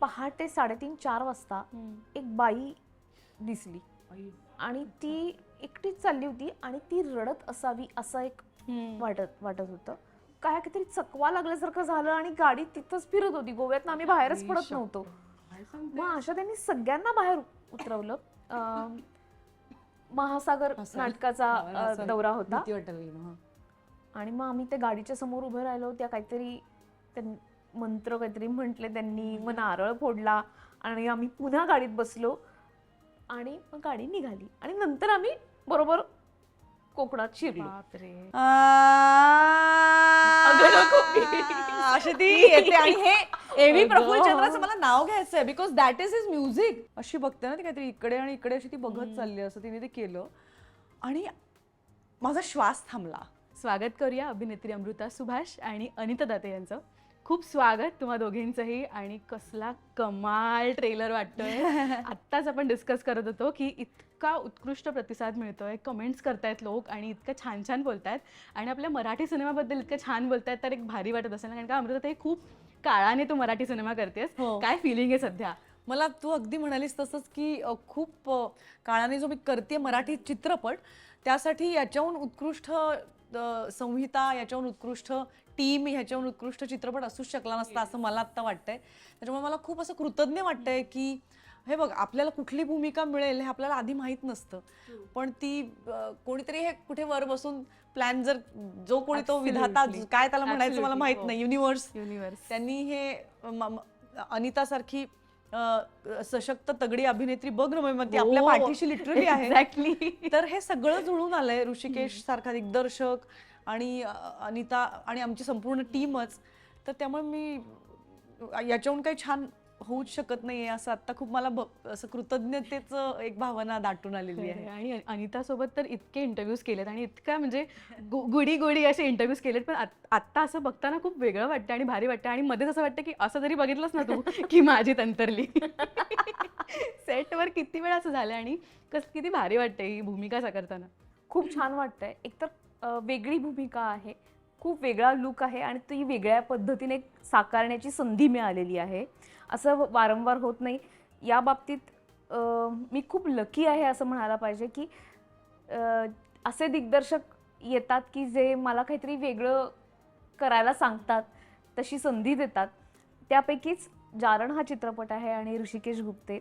पहाटे साडेतीन चार वाजता एक बाई दिसली. आणि ती एकटीच चालली होती आणि ती रडत असावी असं एक वाटत वाटत होतं. काय काहीतरी चकवा लागल्यासारखं झालं आणि गाडी तिथंच फिरत होती. गोव्यात आम्ही बाहेरच पडत नव्हतो. मग अशा त्यांनी सगळ्यांना बाहेर उतरवलं. महासागर. नाटकाचा दौरा होता. आणि मग आम्ही त्या गाडीच्या समोर उभे राहिलो. त्या काहीतरी मंत्र काहीतरी म्हटले त्यांनी मग नारळ फोडला आणि आम्ही पुन्हा गाडीत बसलो आणि मग गाडी निघाली आणि नंतर आम्ही बरोबर कोकणात शिरलो. अशी ती येते आणि हे एव्ही चंद्राचं मला नाव घ्यायचं आहे because that is is music अशी बघते ना ती काहीतरी इकडे आणि इकडे अशी ती बघत चालली असं तिने ते केलं. आणि माझा श्वास थांबला. स्वागत करूया अभिनेत्री अमृता सुभाष आणि अनिता दाते यांचं. खूप स्वागत तुम्हा दोघींचंही आणि कसला कमाल ट्रेलर वाटतोय. आत्ताच आपण डिस्कस करत होतो की इतका उत्कृष्ट प्रतिसाद मिळतोय कमेंट्स करतायत लोक आणि इतकं छान छान बोलतायत आणि आपल्या मराठी सिनेमाबद्दल इतकं छान बोलतायत तर एक भारी वाटत असेल. ना कारण का अमृता हे खूप काळाने तू मराठी सिनेमा करतेस. हो. काय फिलिंग आहे सध्या? मला तू अगदी म्हणालीस तसंच की अ, खूप अ, काळाने जो मी करते मराठी चित्रपट त्यासाठी याच्याहून उत्कृष्ट संहिता याच्याहून उत्कृष्ट टीम ह्याच्याहून उत्कृष्ट चित्रपट असूच शकला नसता असं मला आत्ता वाटतंय त्याच्यामुळे मला खूप असं कृतज्ञ वाटतंय की हे बघ आपल्याला कुठली भूमिका मिळेल हे आपल्याला आधी माहीत नसतं पण ती कोणीतरी हे कुठे वर बसून प्लॅन जर जो कोणी तो विधाता. काय त्याला म्हणायचं मला. माहीत. नाही युनिव्हर्स युनिव्हर्स त्यांनी हे अनिता सारखी सशक्त तगडी अभिनेत्री बघ ना म्हणजे ती आपल्या हो. पाठीशी लिटरली आहे. एक्झॅक्टली तर हे सगळं जुळून आलंय ऋषिकेश सारखा दिग्दर्शक आणि अनिता आणि आमची संपूर्ण टीमच तर त्यामुळे मी याच्याहून काही छान होऊच शकत नाहीये असं आता खूप मला असं कृतज्ञतेचं एक भावना दाटून आलेली आहे. आणि अनिता सोबत तर इतके इंटरव्ह्यूज केलेत आणि इतका म्हणजे गुडी गुडी असे इंटरव्ह्यूज केलेत. पण आत- आत्ता असं बघताना खूप वेगळं वाटतं आणि भारी वाटतं आणि मध्येच असं वाटतं की असं जरी बघितलंच ना तू की माझी तंतरली सेटवर किती वेळा असं झालं आणि कसं किती भारी वाटते ही भूमिका साकारताना खूप छान वाटतंय. एकतर वेगळी भूमिका आहे खूप वेगळा लुक आहे आणि ती वेगळ्या पद्धतीने साकारण्याची संधी मिळालेली आहे. असं वारंवार होत नाही. या बाबतीत मी खूप लकी आहे असं म्हणायला पाहिजे की असे दिग्दर्शक येतात की जे मला काहीतरी वेगळं करायला सांगतात तशी संधी देतात. त्यापैकीच जारण हा चित्रपट आहे आणि ऋषिकेश गुप्ते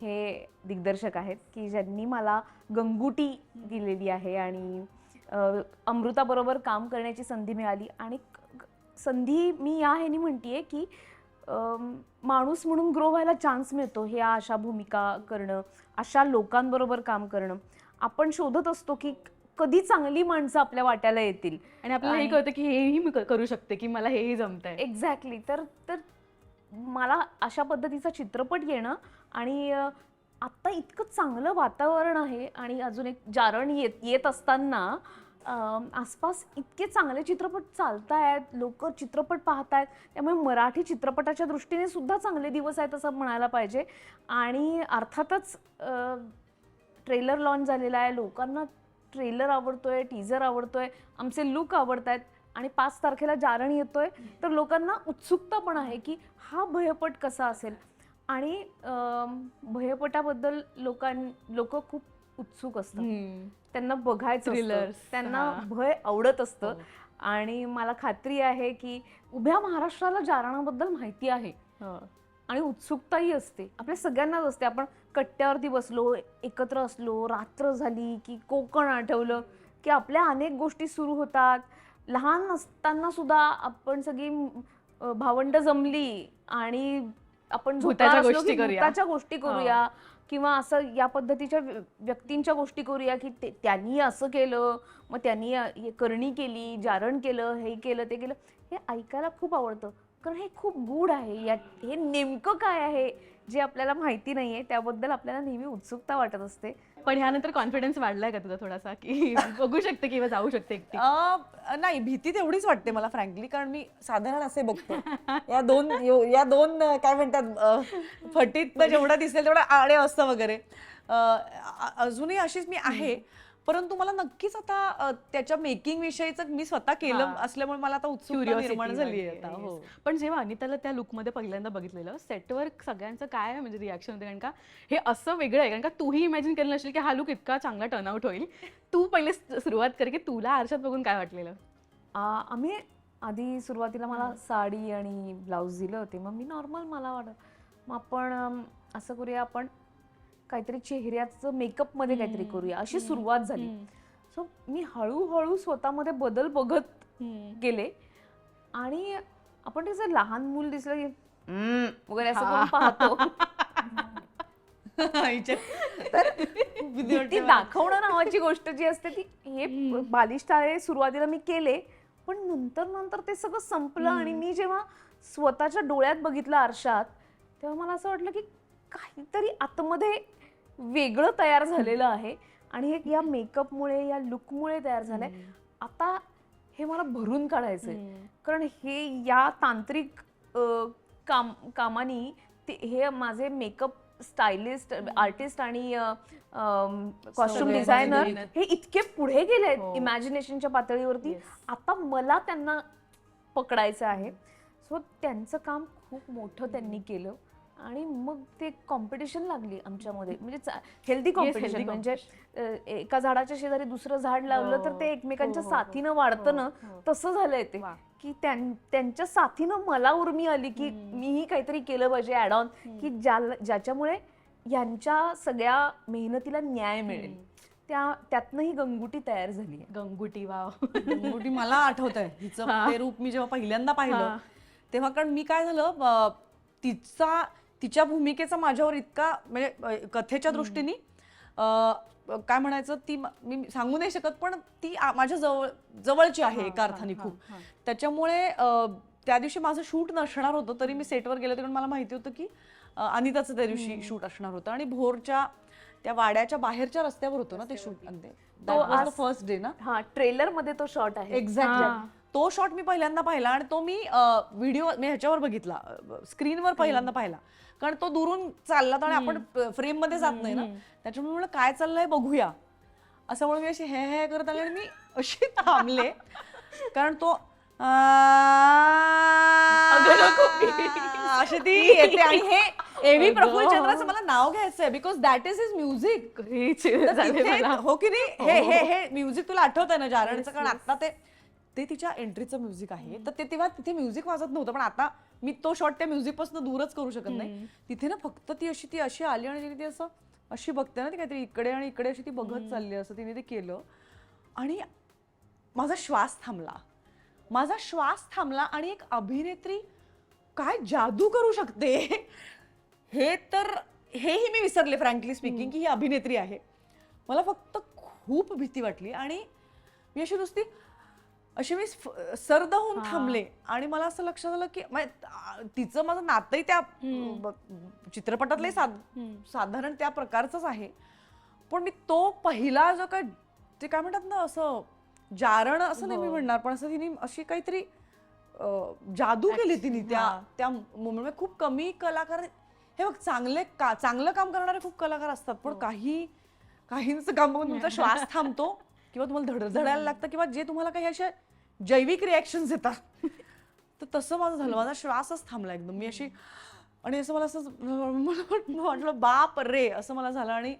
हे दिग्दर्शक आहेत की ज्यांनी मला गंगुटी दिलेली आहे आणि अमृताबरोबर काम करण्याची संधी मिळाली. आणि क- संधी मी या ह्यानी म्हणते आहे की माणूस म्हणून ग्रो व्हायला चान्स मिळतो ह्या अशा भूमिका करणं अशा लोकांबरोबर काम करणं. आपण शोधत असतो की कधी चांगली माणसं आपल्या वाट्याला येतील. आणि आपल्याला हे कळतं की हेही मी करू शकते की मला हेही जमतंय. एक्झॅक्टली तर तर मला अशा पद्धतीचा चित्रपट येणं आणि आत्ता इतकं चांगलं वातावरण आहे आणि अजून एक जारण येत येत असताना आसपास इतके चांगले चित्रपट चालत आहेत लोक चित्रपट पाहतायत त्यामुळे मराठी चित्रपटाच्या दृष्टीने सुद्धा चांगले दिवस आहेत असं म्हणायला पाहिजे. आणि अर्थातच ट्रेलर लॉन्च झालेला आहे लोकांना ट्रेलर आवडतो आहे टीझर आहे आमचे लुक आवडत आहेत आणि पाच तारखेला जारण आहे तर लोकांना उत्सुकता पण आहे की हा भयपट कसा असेल. आणि भयपटाबद्दल लोकां लोक खूप उत्सुक असतात हम्म. त्यांना बघायचं असतं. त्यांना. भय आवडत असतं हो. आणि मला खात्री आहे की उभ्या महाराष्ट्राला जारणाबद्दल माहिती आहे हो. आणि उत्सुकताही असते आपल्या सगळ्यांनाच असते आपण कट्ट्यावरती बसलो एकत्र असलो रात्र झाली की कोकण आठवलं की आपल्या अनेक गोष्टी सुरू होतात लहान असताना सुद्धा आपण सगळी भावंड जमली आणि आपण भुताच्या असलो गोष्टी की करूया. भुताच्या गोष्टी करूया किंवा असं या पद्धतीच्या व्य- व्यक्तींच्या गोष्टी करूया की ते- त्यांनी असं केलं मग त्यांनी अ, हे करणी केली जारण केलं हे केलं ते केलं. हे ऐकायला खूप आवडतं. कारण हे खूप गूढ आहे. या हे नेमकं काय आहे? जे आपल्याला माहिती नाहीये त्याबद्दल आपल्याला नेहमी उत्सुकता वाटत असते. पण ह्यानंतर कॉन्फिडन्स वाढलाय का तुझा थोडासा? की बघू शकते किंवा जाऊ शकते एकटी? अ, नाही भीती तेवढीच वाटते मला फ्रँकली कारण मी साधारण असे बघतो. या दोन यो- या दोन अ, काय म्हणतात अ, फटीत जेवढा दिसेल तेवढा आडे असतं वगैरे. अ, अ- अजूनही अशीच मी आहे. परंतु मला नक्कीच आता त्याच्या मेकिंग विषयीच मी स्वतः केलं. असल्यामुळे मला आता उत्सुकता Curiosity निर्माण झाली आता हो. पण जेव्हा अनिताला त्या लुकमध्ये पहिल्यांदा बघितलेलं सेटवर सगळ्यांचं काय म्हणजे रिॲक्शन होते? कारण का हे असं वेगळं आहे. कारण का तूही इमॅजिन केलं नसेल की हा लुक इतका चांगला टर्नआउट होईल. तू पहिले सुरुवात कर की तुला आरशात बघून काय वाटलेलं? आम्ही आधी सुरुवातीला मला साडी आणि ब्लाऊज दिले होते. मग मी नॉर्मल मला वाटत मग आपण असं करूया आपण काहीतरी चेहऱ्याचं मेकअपमध्ये काहीतरी करूया. अशी सुरुवात झाली. सो मी हळूहळू स्वतःमध्ये बदल बघत गेले. आणि आपण त्याचं लहान मूल दिसलं की वगैरे असं करून पाहतो. तर ती. दाखवणं नावाची गोष्ट जी असते ती हे बालिश टाळे सुरुवातीला मी केले पण नंतर नंतर ते सगळं संपलं आणि मी जेव्हा स्वतःच्या डोळ्यात बघितलं आरशात तेव्हा मला असं वाटलं की काहीतरी आतमध्ये वेगळं तयार झालेलं आहे आणि हे या मेकअपमुळे या लुकमुळे तयार झालंय. आता हे मला भरून काढायचंय. कारण हे या तांत्रिक काम कामानी ते हे माझे मेकअप स्टायलिस्ट आर्टिस्ट आणि कॉस्ट्युम सगळे डिझायनर. हे इतके पुढे गेले हो. इमॅजिनेशनच्या पातळीवरती. Yes. आता मला त्यांना पकडायचं आहे. सो त्यांचं काम खूप मोठं त्यांनी केलं. आणि मग ते कॉम्पिटिशन लागली आमच्यामध्ये. म्हणजे हेल्दी कॉम्पिटिशन म्हणजे एका झाडाच्या शेजारी दुसरं झाड लावलं तर ते हो. एकमेकांच्या हो, हो. साथीनं वाढतं ना. तसं झालंय ते. वा. की त्यां- त्यांच्या साथीनं मला उर्मी आली की मीही काहीतरी केलं पाहिजे ऍड ऑन की ज्या- ज्याच्यामुळे यांच्या सगळ्या मेहनतीला न्याय मिळेल. त्या त्यातनं ही गंगुटी तयार झाली गंगुटी वाव. मोठी मला आठवत आहे हिचं ते रूप मी जेव्हा पहिल्यांदा पाहिलं. तेव्हा कारण मी काय झालं तिचा तिच्या भूमिकेचा माझ्यावर इतका म्हणजे कथेच्या दृष्टीने काय म्हणायचं ती म- सांगू नाही शकत पण ती माझ्या जवळ जवळची आहे एका अर्थाने खूप. त्याच्यामुळे त्या दिवशी माझं शूट नसणार होतं तरी मी सेटवर गेले कारण मला माहिती होतं की अनिताचं त्या दिवशी शूट असणार होतं आणि भोरच्या त्या वाड्याच्या बाहेरच्या रस्त्यावर होतं ना ते शूट. तो फर्स्ट डे ना? हा ट्रेलरमध्ये तो शॉट आहे. एक्झॅक्टली. तो शॉट मी पहिल्यांदा पाहिला आणि तो मी व्हिडिओ मी ह्याच्यावर बघितला स्क्रीनवर पहिल्यांदा पाहिला. कारण तो दुरून चालला तर आपण फ्रेममध्ये जात नाही ना. त्याच्यामुळे म्हणलं काय चाललंय बघूया. असं म्हणून मी अशी हे हे करत आले आणि मी अशी थांबले. कारण तो अशी ती येते. आणि हे एव्ही प्रफुल्ल चंद्राचं मला नाव घ्यायचंय because that is is music हो की नाही? हे हे हे म्युझिक तुला आठवत ना जारणचं कारण आता ते ते तिच्या एंट्रीचं म्युझिक आहे. तर ते तेव्हा तिथे म्युझिक वाजत नव्हतं पण आता मी तो शॉट त्या म्युझिकपासून दूरच करू शकत नाही. तिथे ना फक्त ती अशी ती अशी आली आणि तिने ती असं अशी बघते ना ती काहीतरी इकडे आणि इकडे अशी ती बघत चालली असं तिने ते केलं. आणि माझा श्वास थांबला. माझा श्वास थांबला आणि एक अभिनेत्री काय जादू करू शकते? हे तर हेही मी विसरले फ्रँकली स्पीकिंग की ही अभिनेत्री आहे. मला फक्त खूप भीती वाटली आणि मी अशी नुसती अशी मी सर्द होऊन थांबले. आणि मला असं लक्षात आलं की म्हणजे, तिचं माझं नातंही त्या साध- साधारण त्या प्रकारचंच आहे. पण मी तो पहिला जो काय ते काय म्हणतात ना असं जारण असं नाही मी म्हणणार पण असं तिने अशी काहीतरी जादू केली तिने त्या त्या मोमेंट खूप कमी कलाकार हे बघ चांगले का चांगलं काम करणारे खूप कलाकार असतात पण काही काहींचं काम बघून तुमचा श्वास थांबतो. किंवा तुम्हाला धडधडायला लागतं किंवा जे तुम्हाला काही अशा जैविक रिॲक्शन येतात. तर तसं माझं झालं. माझा श्वासच थांबला एकदम. मी अशी आणि असं मला असं मला वाटलं बाप रे! असं मला झालं आणि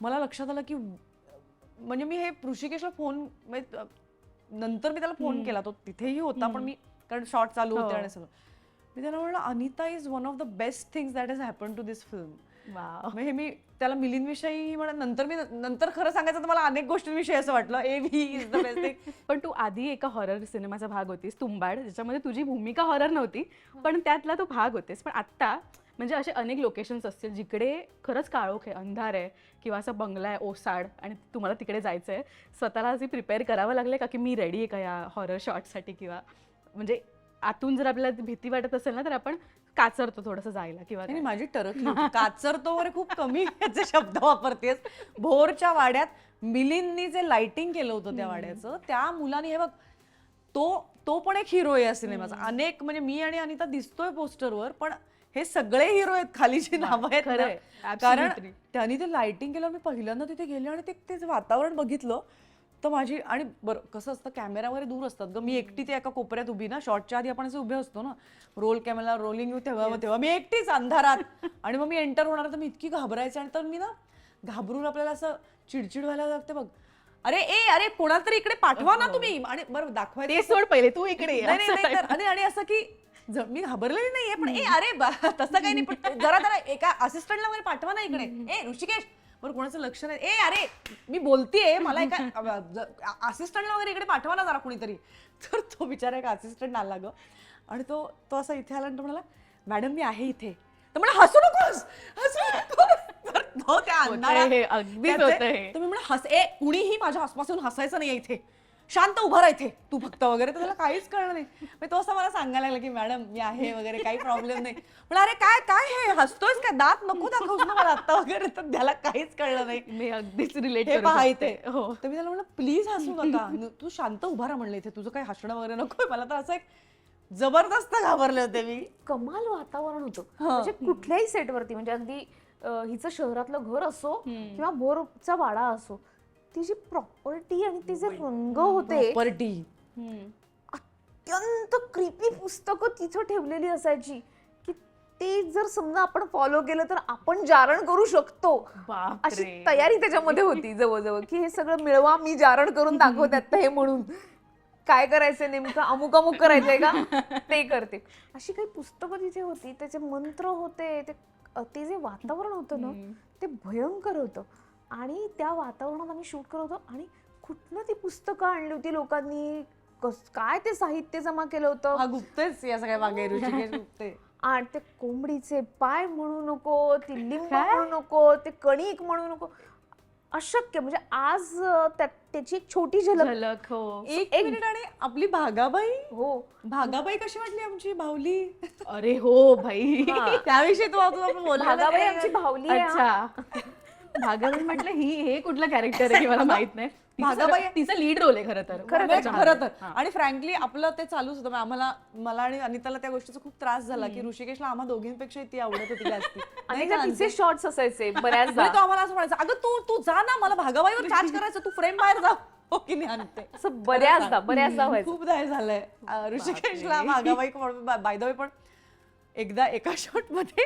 मला लक्षात आलं की म्हणजे मी हे ऋषिकेशला फोन म्हणजे, नंतर मी त्याला फोन केला. तो तिथेही होता पण मी कारण शॉर्ट चालू होते हो. आणि सगळं. मी त्याला म्हणलं Anita is one of the best things that is happen to this film wow हे मी त्याला मिलिंदविषयी म्हणा नंतर मी नंतर खरं सांगायचं तर मला अनेक गोष्टींविषयी असं वाटलं. A V is the best thing पण तू आधी एका हॉरर सिनेमाचा भाग होतीस तुंबाड ज्याच्यामध्ये तुझी भूमिका हॉरर नव्हती पण त्यातला तू भाग होतेस. पण आत्ता म्हणजे असे अनेक लोकेशन्स असतील जिकडे खरंच काळोख आहे अंधार आहे किंवा असा बंगला आहे ओसाड आणि तुम्हाला तिकडे जायचं आहे स्वतःला असे प्रिपेअर करावं लागले का की मी रेडी आहे का या हॉरर शॉटसाठी किंवा म्हणजे आतून जर आपल्याला भीती वाटत असेल ना तर आपण काचरतो थोडंसं जायला किंवा काय. माझी टरकली होती. काचरतो वगैरे खूप कमी याचे शब्द वापरतेस भोरच्या वाड्यात मिलिंदनी जे लाइटिंग केलं होतं त्या वाड्याचं त्या मुलाने हे बघ तो तो पण एक हिरो आहे या सिनेमाचा अनेक म्हणजे मी आणि अनिता दिसतोय पोस्टरवर पण हे सगळे हिरो आहेत खाली जी नावं आहेत ना. कारण Absolutely. त्यांनी ते लाइटिंग केलं मी पहिल्यांदा तिथे गेले आणि ते ते वातावरण बघितलं तर माझी आणि बरं कसं असतं कॅमेरा वगैरे दूर असतात ग. मी एकटी ते एका कोपऱ्यात उभी ना शॉर्टच्या आधी आपण असे उभे असतो ना. रोल कॅमेरा रोलिंग तेव्हा तेव्हा मी एकटीच अंधारात. आणि मग मी एंटर होणार तर मी इतकी घाबरायचे आणि तर मी ना घाबरून आपल्याला असं चिडचिड व्हायला लागते बघ. अरे ए अरे कोणाला तरी इकडे पाठवा ना तुम्ही. आणि बरं दाखवायचं ते सोड पहिले तू इकडे आणि आणि असं की मी घाबरलेली नाहीये पण ए अरे तसं काही नाही जरा जरा एका असिस्टंटला वगैरे पाठवा ना इकडे. ए ऋषिकेश बरं कोणाचं लक्ष नाही. ए अरे मी बोलतीये मला एका असिस्टंटला वगैरे इकडे पाठवा ना जरा कोणीतरी. तर तो बिचारा एक असिस्टंट आला ग. आणि तो तो असा इथे आला आणि तो म्हणाला मॅडम मी आहे इथे. तर म्हणा हसू नकोस हसू नकोस तो त्या हे. तर मी म्हणा हस ए कुणीही माझ्या आसपासून हसायचं नाही इथे. शांत उभा राहा इथे. तू फक्त वगैरे तर त्याला काहीच कळलं नाही. मग तो असं मला सांगायला लागला की मॅडम मी आहे वगैरे काही प्रॉब्लेम नाही. पण अरे काय काय हे? हसतोयस काय? दात नको दाखवूस ना मला आता वगैरे. तर त्याला काहीच कळलं नाही. मी अगदीच रिलेट हे करू पहा शकते. इथे. हो. तर मी त्याला म्हणलं प्लीज हसू नका. तू शांत उभा राहा म्हणलं इथे. तुझं काही हसणं वगैरे नको मला तर असं एक जबरदस्त घाबरले होते मी. कमाल वातावरण होतं. म्हणजे कुठल्याही सेटवरती म्हणजे अगदी हिचं शहरातलं घर असो किंवा बोरचा वाडा असो ती जी प्रॉपर्टी आणि ते जे रंग होते प्रॉपर्टी हम्म. अत्यंत क्रिपी पुस्तकं तिथं ठेवलेली असायची की ते जर समजा आपण फॉलो केलं तर आपण जारण करू शकतो. अशी तयारी त्याच्यामध्ये होती जवळजवळ की हे सगळं मिळवा मी जारण करून दाखवतात हे म्हणून. काय करायचंय नेमकं? अमुक अमुक करायचंय का? ते करते. अशी काही पुस्तकं तिथे होती त्याचे मंत्र होते ते ते जे वातावरण होतं ना ते भयंकर होतं. आणि त्या वातावरणात आम्ही शूट करत होतो आणि कुठनं ती पुस्तकं आणली होती लोकांनी? कस काय ते साहित्य जमा केलं होतं? हा गुप्तेच या सगळ्या मागे ऋषिकेश गुप्ते. आणि ते कोंबडीचे पाय म्हणू नको ती लिंब म्हणू नको ते कणिक म्हणू नको. अशक्य म्हणजे आज त्या- त्याची एक छोटी झलक. झलक हो. एक मिनिट आणि आपली भागाबाई? हो. भागाबाई कशी वाटली आमची? भावली? अरे हो भाई हा. त्याविषयी तू आपण बोललो ना भागाबाई. आमची भावली आहे हा. अच्छा. भागाबाई म्हटलं ही हे कुठलं कॅरेक्टर आहे की मला माहीत नाही. तिचं भागाबाई- तिचा लीड रोल आहे खरं तर. खरं तर. खरं तर. आणि फ्रँकली आपलं ते चालूच होतं. म्हणजे आम्हाला मला आणि अनिताला त्या गोष्टीचा खूप त्रास झाला की ऋषिकेशला आम्हा दोघींपेक्षा ती आवडत होती जास्ती आणि नाही त्या का, तिचे? शॉर्ट्स असायचे बऱ्याचदा. म्हणजे तो आम्हाला असं म्हणायचा अगं तू तू जा ना मला भागाबाईवर चार्ज करायचं तू फ्रेम बाहेर जा. हो की नाही आणते असं बऱ्याचदा बऱ्याचदा व्हायचं. खूप दाय झालंय. अं, ऋषिकेशला भागाबाई बाय द वे पण एकदा एका शॉटमध्ये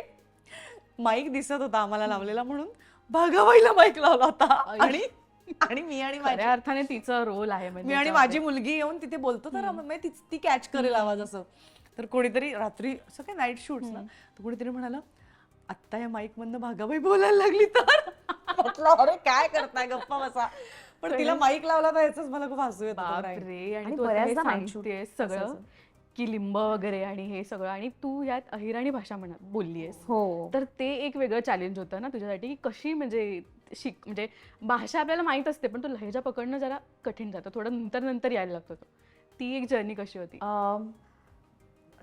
माईक दिसत होता आम्हाला लावलेला म्हणून. भागाबाईला माईक लावला होता. आणि आणि मी आणि माझी खऱ्या अर्थाने तिचा रोल आहे म्हणजे मी आणि. माझी मुलगी येऊन तिथे बोलतो तर म्हणजे ती ती कॅच करेल आवाज असं. तर कोणीतरी रात्री असं काय नाईट शूट्स ना तर कोणीतरी म्हणाला आत्ता या माईक मधनं भागाबाई बोलायला लागली तर. म्हटलं अरे काय करताय गप्पा बसा. पण तिला माईक लावला तर याच मला खूप हसू येत आणि बऱ्याचदा सगळं. की लिंब वगैरे आणि हे सगळं आणि तू यात अहिराणी भाषा म्हणा बोललीयस. हो. तर ते एक वेगळं चॅलेंज होतं ना तुझ्यासाठी की कशी म्हणजे शिक म्हणजे भाषा आपल्याला माहीत असते पण तो लहेजा पकडणं जरा कठीण जातं. थोडं नंतर नंतर यायला लागतो तो. ती एक जर्नी कशी होती?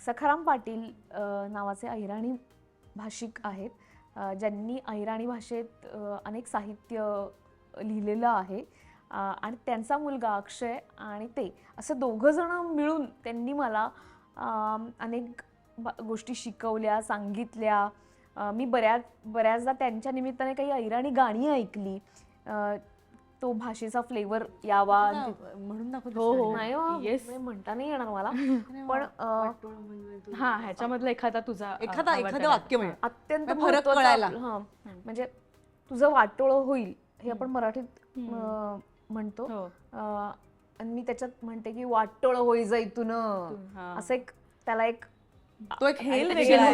सखाराम पाटील अ, नावाचे अहिराणी भाषिक आहेत. अ, ज्यांनी अहिराणी भाषेत अ, अनेक साहित्य लिहिलेलं आहे. आणि त्यांचा मुलगा अक्षय आणि ते असं दोघं जण मिळून त्यांनी मला अनेक गोष्टी शिकवल्या सांगितल्या. मी बऱ्याच बऱ्याचदा त्यांच्या निमित्ताने काही अहिराणी गाणी ऐकली. तो भाषेचा फ्लेवर यावा. हा, म्हणून हो, हो. नाही हो, Yes. म्हणजे म्हणता नाही येणार मला. पण हा ह्याच्यामधला एखादा तुझा एखादा एखादं वाक्य म्हणजे अत्यंत मग फरक महत्त्वाचं कळायला. हां. म्हणजे तुझं वाटोळं होईल हे आपण मराठीत म्हणतो. हो. अं, आणि मी त्याच्यात म्हणते की वाटोळं होई जाईतून हा. असं एक त्याला एक तो एक हेल वेगळा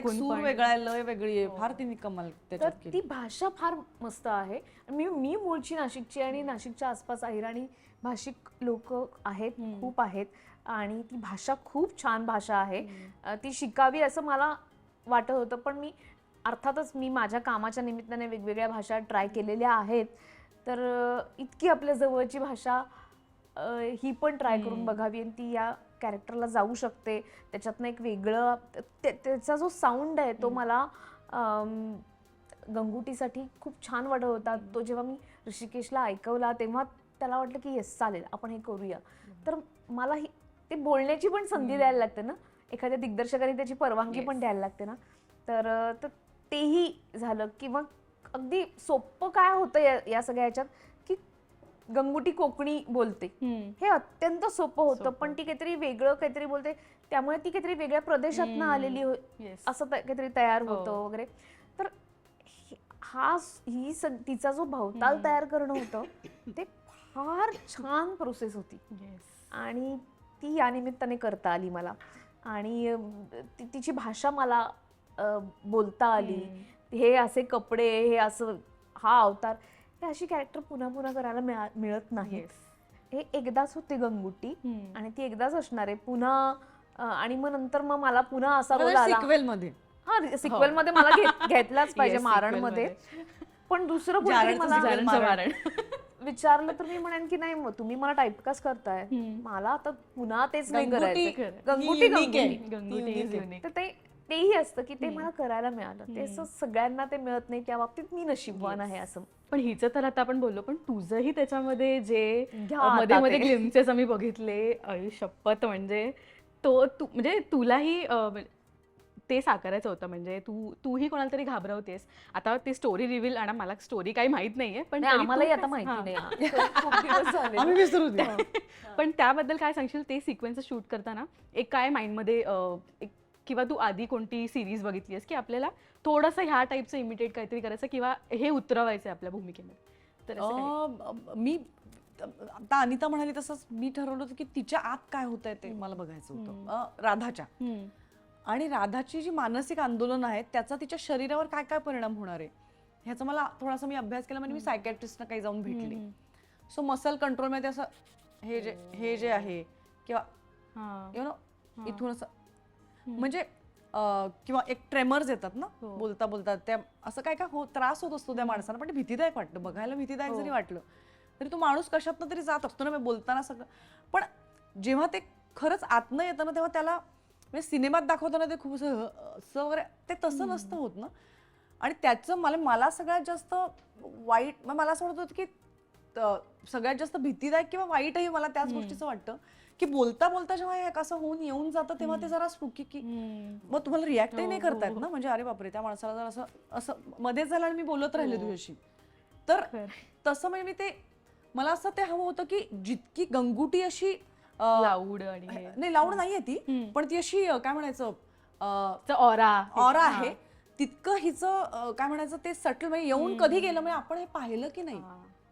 सूर आहे लय वेगळी आहे. फार तिने कमाल तर ती भाषा फार मस्त आहे. मी मी मूळची नाशिकची आणि नाशिकच्या आसपास अहिराणी भाषिक लोक आहेत खूप आहेत. आणि ती भाषा खूप छान भाषा आहे. ती शिकावी असं मला वाटत होतं पण मी अर्थातच मी माझ्या कामाच्या निमित्ताने वेगवेगळ्या भाषा ट्राय केलेल्या आहेत. तर इतकी आपल्या जवळची भाषा ही पण ट्राय करून बघावी आणि ती या कॅरेक्टरला जाऊ शकते. त्याच्यातनं एक वेगळं ते- त्याचा जो साऊंड आहे तो मला गंगुटीसाठी खूप छान वाटत होता. तो जेव्हा मी ऋषिकेशला ऐकवला तेव्हा त्याला वाटलं की येस चालेल आपण हे करूया. तर मला ही ते बोलण्याची पण संधी द्यायला लागते ना. एखाद्या दिग्दर्शकाने त्याची परवानगी पण. द्यायला लागते ना. तर तेही झालं किंवा अगदी सोपं काय होतं या या सगळ्या ह्याच्यात की गंगुटी कोकणी बोलते. हे अत्यंत सोपं होतं. पण ती काहीतरी वेगळं काहीतरी बोलते त्यामुळे ती काहीतरी वेगळ्या प्रदेशातनं हम्म. आलेली हो-. असं काहीतरी तयार हो. होतं वगैरे तर हे- हा तिचा जो भवताल. तयार करणं होतं ते फार छान प्रोसेस होती. आणि ती या निमित्ताने करता आली मला आणि तिची भाषा मला बोलता आली. हे असे कपडे हे असं हा अवतार हे अशी कॅरेक्टर पुन्हा पुन्हा करायला मिळा- मिळत नाही. हे एकदाच होते गंगुटी. आणि ती एकदाच असणार आहे पुन्हा आणि मग नंतर मग मला पुन्हा असा रोल आला सिक्वेल मध्ये हा सिक्वेल मध्ये मला घेत- घेतलाच पाहिजे मारणमध्ये. पण दुसरं मला. विचारलं तर मी म्हणेन की नाही तुम्ही मला टाइपकास्ट करताय. मला आता पुन्हा तेच नाही करायचं. गंगुटी ही. गंगुटी. तर ते तेही असतं की ते. मला करायला मिळालं. ते असं सगळ्यांना ते मिळत नाही त्या बाबतीत मी नशीबवान आहे असं. पण हिचं तर आता आपण बोललो पण तुझंही त्याच्यामध्ये जे मध्ये मध्ये ते. ग्लिम्सेस आम्ही बघितले शपथ म्हणजे तो तू म्हणजे तुलाही म्हणजे ते साकारायचं होतं म्हणजे तू तूही कोणाला तरी घाबरवतेस. आता ती स्टोरी रिव्हील आणि मला स्टोरी काही माहीत नाहीये पण आम्हालाही आता माहिती हां. नाही पण त्याबद्दल काय सांगशील? ते सिक्वेन्स शूट करताना एक काय माइंडमध्ये एक किंवा तू आधी कोणती सिरीज बघितली की आपल्याला थोडंसं ह्या टाईपचं इमिटेट काहीतरी करायचं किंवा हे उतरवायचं आपल्या भूमिकेमध्ये तर असं काही? अं, मी आता अनिता म्हणाली तसंच मी ठरवलं होतं की तिच्या आत काय होत आहे ते मला बघायचं होतं. अं, राधाच्या हम्म. आणि राधाची जी मानसिक आंदोलन आहेत त्याचा तिच्या शरीरावर काय काय परिणाम होणार आहे ह्याचा मला थोडासा मी अभ्यास केला म्हणजे मी सायकॅट्रिस्टना काही जाऊन भेटली हम्म. सो मसल कंट्रोलमध्ये असं हे जे हे जे आहे किंवा हां. You know. इथून असं. म्हणजे किंवा एक ट्रेमर्स येतात ना हो. बोलता बोलता त्या असं काय काय हो त्रास होत असतो त्या माणसाला पण भीतीदायक वाटतं बघायला भीतीदायक हो. जरी वाटलं तरी तो माणूस कशातनं तरी जात असतो ना बोलताना सगळं पण जेव्हा ते खरंच आतनं येतं ना तेव्हा त्याला म्हणजे सिनेमात दाखवताना ते खूप असं वगैरे ते तसं नसतं होत ना आणि त्याचं मला मला सगळ्यात जास्त वाईट मला असं वाटत होतं की सगळ्यात जास्त भीतीदायक किंवा वाईटही मला त्याच. गोष्टीचं वाटतं की बोलता बोलता जेव्हा हे असं होऊन येऊन जातं तेव्हा ते जरा स्पुकी की. मग तुम्हाला रिॲक्टही हो, नाही हो, करतायत हो. ना म्हणजे अरे बापरे त्या माणसाला जर असं असं मध्येच झालं आणि मी बोलत राहिले. तुझ्याशी तर. तसं म्हणजे मी ते मला असं ते हवं होतं की जितकी गंगुटी अशी लाऊड आणि. नाही लाऊड नाहीये ती. पण ती अशी काय म्हणायचं ऑरा ऑरा. आहे तितकं हिचं काय म्हणायचं ते सटल म्हणजे येऊन कधी गेलं म्हणजे आपण हे पाहिलं की नाही.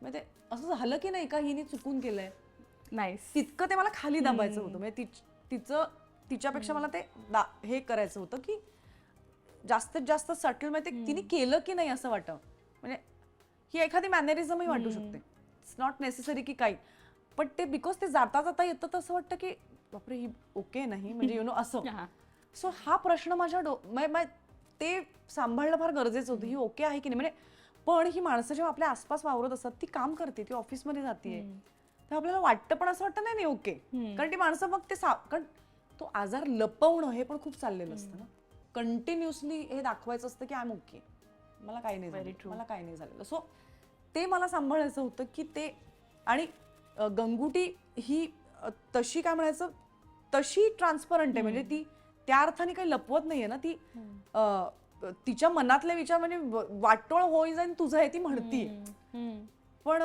म्हणजे ते असं झालं की नाही का हिने चुकून केलंय? नाईस तितकं ते मला खाली दाबायचं. होतं. म्हणजे तिच- तिचं तिच्यापेक्षा मला ते दा- हे करायचं होतं की जास्तीत जास्त सटल म्हणजे तिने केलं की नाही असं वाटतं. म्हणजे ही एखादी मॅनरिझमही वाटू. शकते. इट्स नॉट नेसेसरी की काही. पण ते बिकॉज ते जाता जाता येतं तर असं वाटतं की बापरे ही ओके नाही. म्हणजे यु नो असं. सो हा प्रश्न माझ्या डो ते सांभाळणं फार गरजेचं होतं. ही ओके आहे की नाही? म्हणजे पण ही माणसं जेव्हा आपल्या आसपास वावरत असतात ती काम करते ती ऑफिसमध्ये जाते. तेव्हा आपल्याला वाटतं पण असं वाटतं नाही ओके. कारण ती माणसं मग ते सा कारण तो आजार लपवणं हे पण खूप चाललेलं असतं ना. कंटिन्युअसली हे दाखवायचं असतं की आय एम ओके. मला काही नाही झालं. मला काही नाही झालेलं. सो ते मला सांभाळायचं होतं की ते आणि गंगुटी ही तशी काय म्हणायचं तशी ट्रान्सपरंट आहे. म्हणजे ती त्या अर्थाने काही लपवत नाहीये ना ती तिच्या मनातले विचार म्हणजे वाटोळ होई जाईन तुझं आहे ती म्हणतीये. हम्म. पण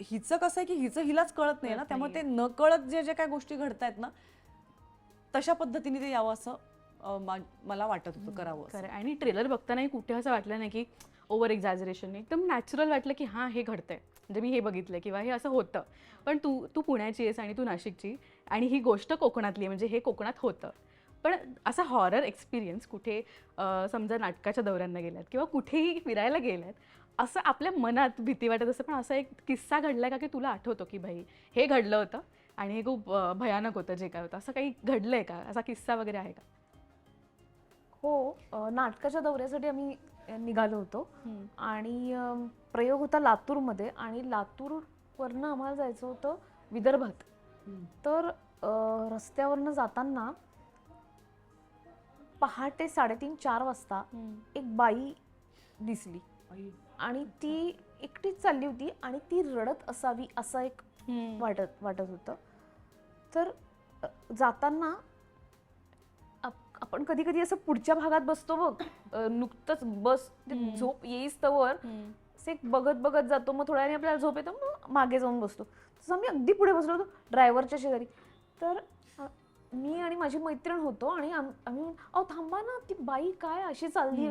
हिचं कसं आहे की हिचं हिलाच कळत नाही ना त्यामुळे ते न कळत जे जे काही गोष्टी घडतायत ना तशा पद्धतीने ते यावं असं मला वाटत होतं करावं. खरं. आणि ट्रेलर बघतानाही कुठे असं वाटलं नाही की ओव्हर एक्झॅजरेशन एकदम नॅचरल वाटलं की हां हे घडतंय. म्हणजे मी हे बघितलं किंवा हे असं होतं. पण तू तू पुण्याची आहेस आणि तू नाशिकची आणि ही गोष्ट कोकणातली आहे म्हणजे हे कोकणात होतं. पण असा हॉरर एक्सपिरियन्स कुठे समजा नाटकाच्या दौऱ्यांना गेल्यात किंवा कुठेही फिरायला गेल्यात असं आपल्या मनात भीती वाटत असं पण असा एक किस्सा घडलाय का की तुला आठवतो की भाई हे घडलं होतं आणि हे खूप भयानक होतं जे काय होतं. असं काही घडलंय का? असा किस्सा वगैरे आहे का? हो नाटकाच्या दौऱ्यासाठी आम्ही निघालो होतो. आणि प्रयोग होता लातूरमध्ये आणि लातूरवरनं आम्हाला जायचं होतं विदर्भात. तर रस्त्यावरनं जाताना पहाटे साडेतीन चार वाजता एक बाई दिसली. आणि ती एकटीच चालली होती आणि ती रडत असावी असं एक वाटत वाटत होतं. तर जाताना आपण कधी कधी असं पुढच्या भागात बसतो बघ. नुकतंच बस झोप येईस तवर असे बघत बघत जातो. मग थोड्या वेळाने आपल्याला झोप येतो मग मागे जाऊन बसतो. तसं मी अगदी पुढे बसलो होतो ड्रायव्हरच्या शेजारी. तर मी आणि माझी मैत्रीण होतो आणि आम- आम्ही अहो थांबा ना ती बाई काय अशी चालली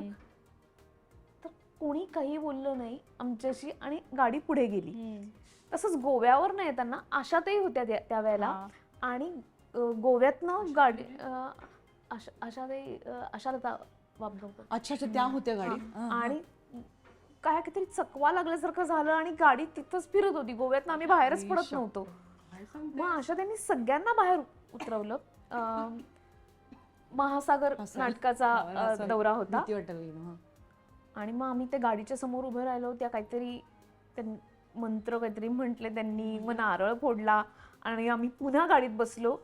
तर कोणी काही बोललं नाही आमच्याशी आणि गाडी पुढे गेली. तसंच गोव्यावर नाही येताना आशाताई होत्या त्या- त्यावेळेला. हा. आणि अ, गोव्यातनं गाडी अ, आशा आशाताई अ, आशालता बापगावकर अच्छा अच्छा त्या होत्या गाडी. आणि काय काहीतरी चकवा लागल्यासारखं झालं आणि गाडी तिथंच फिरत होती. गोव्यात आम्ही बाहेरच पडत नव्हतो. मग अशा त्यांनी सगळ्यांना बाहेर उतरवलं. महासागर. नाटकाचा दौरा होता. हा. आणि मग आम्ही त्या गाडीच्या समोर उभे राहिलो. त्या काहीतरी मंत्र काहीतरी म्हटले त्यांनी. मग नारळ फोडला आणि आम्ही पुन्हा गाडीत बसलो.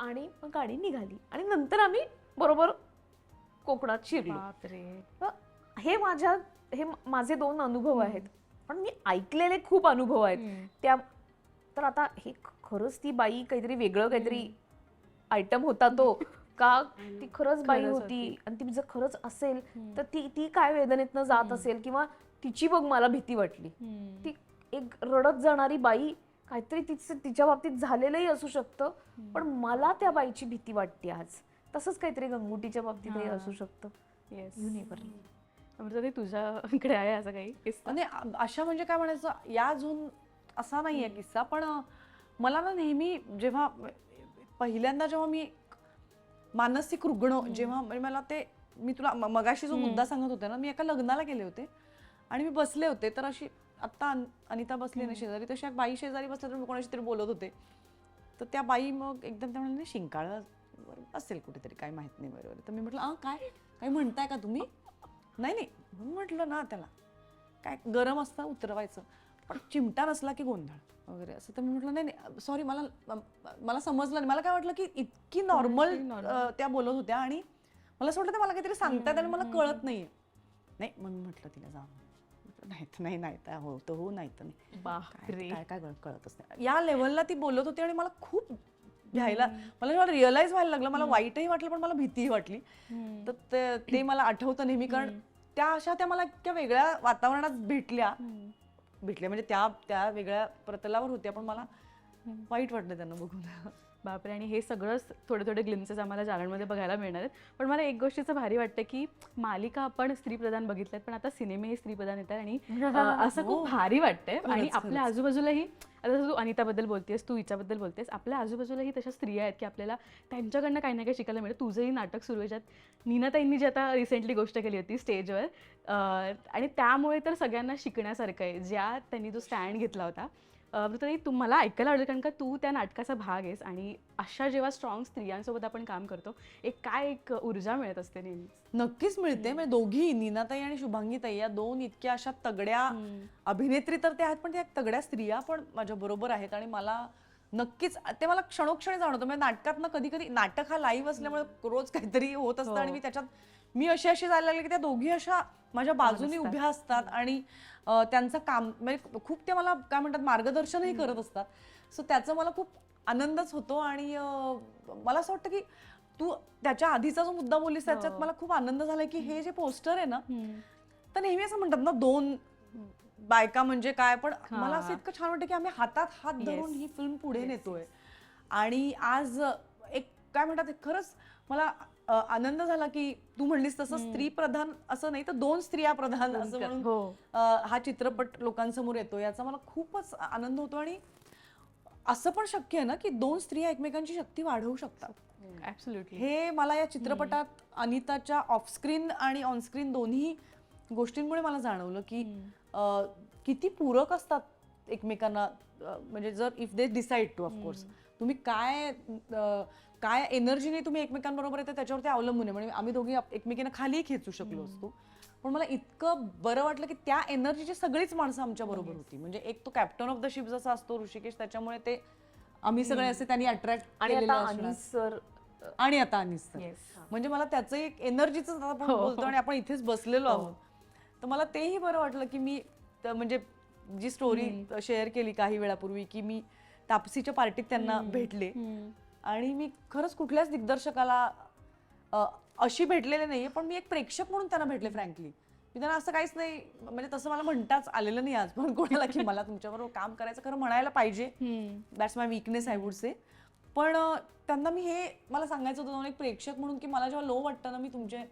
आणि मग गाडी निघाली. आणि नंतर आम्ही बरोबर कोकणात शिरलो. हे माझ्या हे माझे दोन अनुभव आहेत. पण मी ऐकलेले खूप अनुभव आहेत. त्या तर आता हे खरंच ती बाई काहीतरी वेगळं काहीतरी आयटम होता तो. का ती खरंच बाई होती. आणि ती जर खरंच असेल तर ती ती काय वेदनेतनं जात असेल किंवा तिची बघ मला भीती वाटली. ती एक रडत जाणारी बाई काहीतरी तिचं तिच्या बाबतीत झालेलंही असू शकतं पण मला त्या बाईची भीती वाटते आज. तसंच काहीतरी गंगुटीच्या बाबतीतही. असू शकतं. येस अमृता ते तुझ्याकडे आहे असं काही किस्सा? आणि अशा म्हणजे काय म्हणायचं या झोन असा नाहीये किस्सा पण मला ना नेहमी जेव्हा पहिल्यांदा जेव्हा मी मानसिक रुग्ण जेव्हा म्हणजे मला ते मी तुला मगाशी जो मुद्दा सांगत होते ना मी एका लग्नाला गेले होते. आणि मी बसले होते तर अशी आत्ता अन- अनिता बसली ना शेजारी तशी एक बाई शेजारी बसल्या तर मी कोणाशी तरी बोलत होते. तर त्या बाई मग एकदम त्या म्हणाले शिंकाळ असेल कुठेतरी काय माहीत नाही बरोबर. तर मी म्हटलं आ काय? काय म्हणताय का तुम्ही? नाही नाही. म्हणून म्हटलं ना त्याला काय गरम असतं उतरवायचं. पण चिमटा नसला की गोंधळ वगैरे असं. तर मी म्हटलं नाही नाही सॉरी मला मला समजलं नाही. मला काय वाटलं की इतकी नॉर्मल. त्या बोलत होत्या आणि मला असं वाटलं ते मला काहीतरी सांगतात आणि मला कळत नाहीये. नाही म्हणून म्हटलं तिला जा नाही तर नाही नाही तर हो तर हो नाही. तर नाही काय काय काय कळ- कळतच नाही. या लेवलला ती बोलत होती आणि मला खूप घ्यायला मला जेव्हा रिअलाइज व्हायला लागलं मला वाईटही वाटलं पण मला भीतीही वाटली. तर ते- ते मला आठवतं नेहमी कारण त्या अशा त्या मला इतक्या वेगळ्या वातावरणात भेटल्या. भेटले. भेटल्या म्हणजे त्या त्या वेगळ्या प्रतलावर होत्या पण मला वाईट वाटलं त्यांना बघून. बापरे आणि हे सगळंच थोडे थोडे ग्लिम्सेस आम्हाला जागांमध्ये बघायला मिळणार आहेत. पण मला एक गोष्टीचं भारी वाटतं की मालिका आपण स्त्रीप्रधान बघितल्यात पण आता सिनेमेही स्त्रीप्रधान येतात आणि असं खूप भारी वाटतंय. आणि आपल्या. आजूबाजूलाही आता तू अनिताबद्दल बोलतेस तू हिच्याबद्दल बोलतेस आपल्या आजूबाजूलाही तशा स्त्रिया आहेत की आपल्याला त्यांच्याकडनं काही ना काही शिकायला मिळतं. तुझंही नाटक सुरू आहे ज्यात नीनाताईंनी जी आता रिसेंटली गोष्ट केली होती स्टेजवर आणि त्यामुळे तर सगळ्यांना शिकण्यासारखं आहे. ज्या त्यांनी जो स्टँड घेतला होता तर तुम्हाला ऐकायला आवडेल कारण का तू त्या नाटकाचा भाग आहेस आणि अशा जेव्हा स्ट्रॉंग स्त्रियांसोबत आपण काम करतो एक काय एक ऊर्जा मिळत असते नेहमी नक्कीच मिळते. म्हणजे दोघी नीनाताई आणि शुभांगीताई या दोन इतक्या अशा तगड्या अभिनेत्री तर त्या आहेत पण त्या तगड्या स्त्रिया पण माझ्या बरोबर आहेत आणि मला नक्कीच ते मला क्षणोक्षणी जाणवतं. म्हणजे नाटकात ना कधी कधी नाटक हा लाईव्ह असल्यामुळे रोज काहीतरी होत असतं हो. आणि मी त्याच्यात मी अशी अशी जायला लागली की त्या दोघी अशा माझ्या बाजूने. उभ्या असतात आणि त्यांचं काम म्हणजे खूप ते मला काय म्हणतात मार्गदर्शनही करत असतात सो त्याचा मला खूप आनंदच होतो आणि मला असं वाटतं की तू त्याच्या आधीचा जो मुद्दा बोललीस त्याच्यात हो. मला खूप आनंद झालाय की हे जे पोस्टर आहे ना तर नेहमी असं म्हणतात ना दोन बायका म्हणजे काय पण. मला असं इतकं छान वाटतं की आम्ही हातात हात धरून. ही फिल्म पुढे नेतोय आणि आज एक काय म्हणतात खरंच मला आनंद झाला की तू म्हणलीस तसं स्त्री प्रधान असं नाही तर दोन स्त्रिया प्रधान असं म्हणून हो अ, हा चित्रपट लोकांसमोर येतो. याचा मला खूपच आनंद होतो आणि असं पण शक्य आहे ना की दोन स्त्रिया एकमेकांची शक्ती वाढवू शकतात. ऍब्सोल्युटली हे मला या चित्रपटात अनिताच्या ऑफस्क्रीन आणि ऑनस्क्रीन दोन्ही गोष्टींमुळे मला जाणवलं की किती पूरक असतात एकमेकांना म्हणजे जर if they decide to of course तुम्ही काय काय एनर्जीने तुम्ही एकमेकांबरोबर येते त्याच्यावरती अवलंबून आहे. म्हणजे आम्ही दोघी एकमेकींना खाली खेचू शकलो असतो. पण मला इतकं बरं वाटलं की त्या एनर्जीची सगळीच माणसं आमच्या बरोबर होती. म्हणजे एक तो कॅप्टन ऑफ द शिप जसा असतो ऋषिकेश. त्याच्यामुळे ते आम्ही सगळे असे त्यांनी अट्रॅक्ट आणि सर आणि आता अनिस सर. म्हणजे मला त्याचं एक एनर्जीच आपण हो. बोलतो आणि आपण इथेच बसलेलो आहोत. तर मला तेही बरं वाटलं की मी म्हणजे जी स्टोरी शेअर केली काही वेळापूर्वी की मी तापसीच्या पार्टीत त्यांना भेटले. आणि मी खरंच कुठल्याच दिग्दर्शकाला अशी भेटलेले नाहीये पण मी एक प्रेक्षक म्हणून त्यांना भेटले फ्रँकली मी त्यांना असं काहीच नाही म्हणजे तसं मला म्हणताच आलेलं नाही आज पण कोणाला की मला तुमच्याबरोबर काम करायचं खरं म्हणायला पाहिजे. That's my weakness I would say पण त्यांना मी हे मला सांगायचं होतं एक प्रेक्षक म्हणून की मला जेव्हा लो वाटतं ना मी तुमचे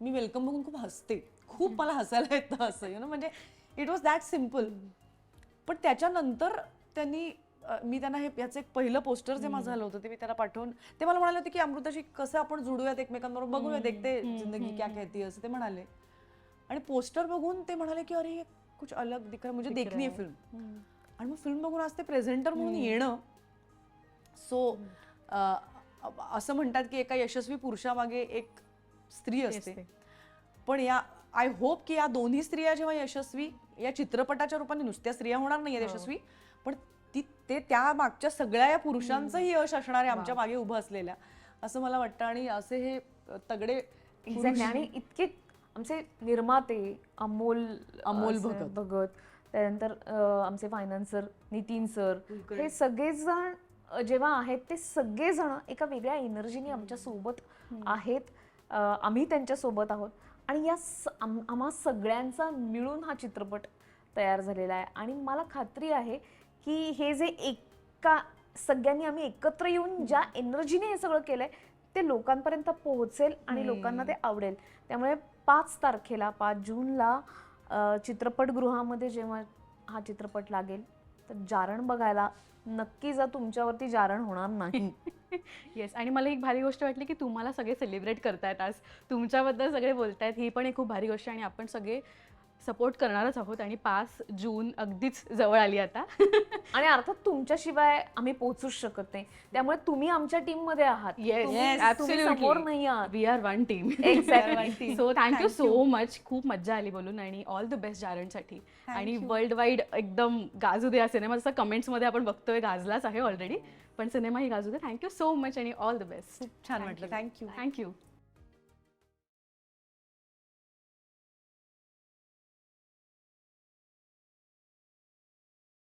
मी वेलकम बघून खूप हसते. खूप मला हसायला येतं असं यु नो म्हणजे इट वॉज दॅट सिंपल पण त्याच्यानंतर त्यांनी मी त्यांना हे याचं एक पहिलं पोस्टर जे माझं झालं होतं ते मी त्याला पाठवून ते मला म्हणाले होते की अमृताशी कसं आपण जुडूयात एकमेकांबरोबर बघूया देखते जिंदगी क्या कहती है असं ते म्हणाले. आणि पोस्टर बघून ते म्हणाले की अरे हे कुछ अलग दिख रहा है, मुझे देखनी आहे फिल्म आणि मग फिल्म बघून आज ते प्रेझेंटर म्हणून येणं. सो असं म्हणतात की एका यशस्वी पुरुषामागे एक स्त्री असते. असते. पण या आय होप की या दोन्ही स्त्रिया जेव्हा यशस्वी या चित्रपटाच्या रूपाने नुसत्या स्त्रिया होणार नाही यशस्वी पण ती ते त्या मागच्या सगळ्या या पुरुषांचंही यश असणार आहे आमच्या मागे उभं असलेल्या. असं मला वाटतं आणि असे हे तगडे एक्झॅक्टली आणि इतके आमचे निर्माते अमोल अमोल भगत. भगत त्यानंतर आमचे फायनान्सर नितीन सर हे सगळेजण जेव्हा आहेत ते सगळेजण एका वेगळ्या एनर्जीने आमच्यासोबत आहेत. आम्ही त्यांच्यासोबत आहोत. आणि या आम्हा सगळ्यांचा मिळून हा चित्रपट तयार झालेला आहे. आणि मला खात्री आहे की हे जे एका सगळ्यांनी आम्ही एकत्र येऊन ज्या एनर्जीने हे सगळं केलंय ते लोकांपर्यंत पोहोचेल आणि लोकांना ते आवडेल. त्यामुळे पाच तारखेला पाच जूनला चित्रपटगृहामध्ये जेव्हा हा चित्रपट लागेल तर जारण बघायला नक्की जा तुमच्यावरती जारण होणार नाही. येस आणि मला एक भारी गोष्ट वाटली की तुम्हाला सगळे सेलिब्रेट करतायत आज. तुमच्याबद्दल सगळे बोलतायत ही पण एक खूप भारी गोष्ट आहे आणि आपण सगळे सपोर्ट करणारच आहोत आणि पाच जून अगदीच जवळ आली आता. आणि अर्थात तुमच्याशिवाय आम्ही पोहोचूच शकत नाही. त्यामुळे तुम्ही आमच्या टीममध्ये आहात समोर नाही आहात. We are one team. So thank you so much खूप मज्जा आली बोलून आणि ऑल द बेस्ट जारणसाठी आणि वर्ल्ड वाईड एकदम गाजू दे हा सिनेमा जसं कमेंट्समध्ये आपण बघतोय गाजलाच आहे ऑलरेडी पण सिनेमा ही गाजू दे. थँक्यू सो मच आणि ऑल द बेस्ट छान वाटलं. Thank you thank you